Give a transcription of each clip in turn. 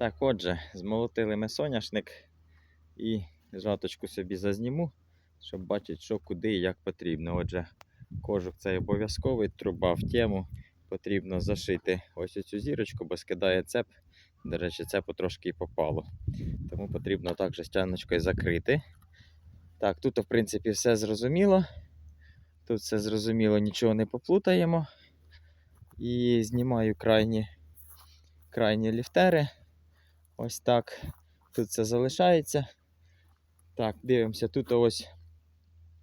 Так, отже, змолотили ми соняшник і жаточку собі зазніму, щоб бачити, що куди і як потрібно. Отже, кожух цей обов'язковий, труба в тему. Потрібно зашити ось цю зірочку, бо скидає цеп. До речі, цепу трошки і попало. Тому потрібно також стяночкою закрити. Так, тут, в принципі, все зрозуміло. Тут все зрозуміло, нічого не поплутаємо. І знімаю крайні, крайні ліфтери. Ось так. Тут це залишається. Так, дивимося. Тут ось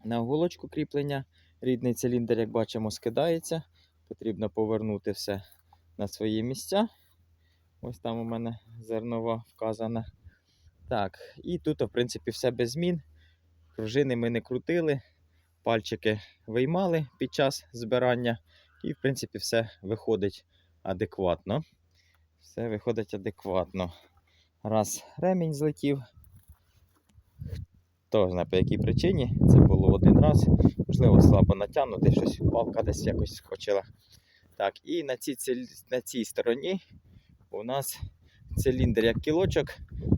на уголочку кріплення. Рідний циліндр, як бачимо, скидається. Потрібно повернути все на свої місця. Ось там у мене зернова вказана. Так, і тут, в принципі, все без змін. Пружини ми не крутили, пальчики виймали під час збирання, і, в принципі, все виходить адекватно. Все виходить адекватно. Раз ремінь злетів. Хто знає по якій причині. Це було один раз. Можливо, слабо натягнути, щось палка десь якось хочела. Так, і на цій, на цій стороні у нас циліндр як кілочок.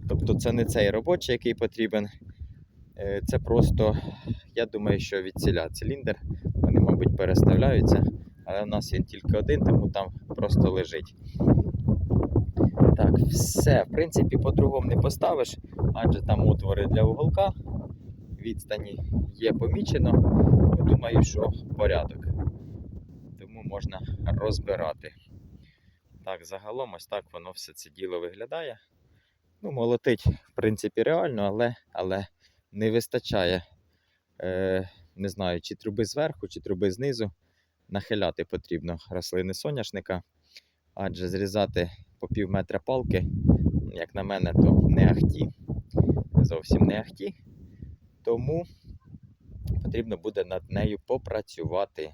Тобто це не цей робочий, який потрібен. Е, Це просто, я думаю, що від ціля циліндр. Вони, мабуть, переставляються, але у нас він тільки один, тому там просто лежить. Так, все, в принципі, по-другому не поставиш, адже там отвори для уголка. Відстані є помічено. Думаю, що порядок. Тому можна розбирати. Так, загалом ось так воно все це діло виглядає. Ну, молотить, в принципі, реально, але, але не вистачає. Е, не знаю, чи труби зверху, чи труби знизу. Нахиляти потрібно рослини соняшника, адже зрізати по пів метра палки, як на мене, то не ахті. Зовсім не ахті. Тому потрібно буде над нею попрацювати.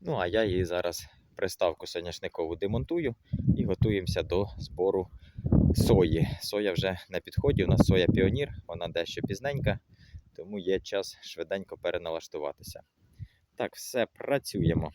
Ну, а я її зараз приставку соняшникову демонтую і готуємося до збору сої. Соя вже на підході. У нас соя піонір, вона дещо пізненька, тому є час швиденько переналаштуватися. Так, все, працюємо.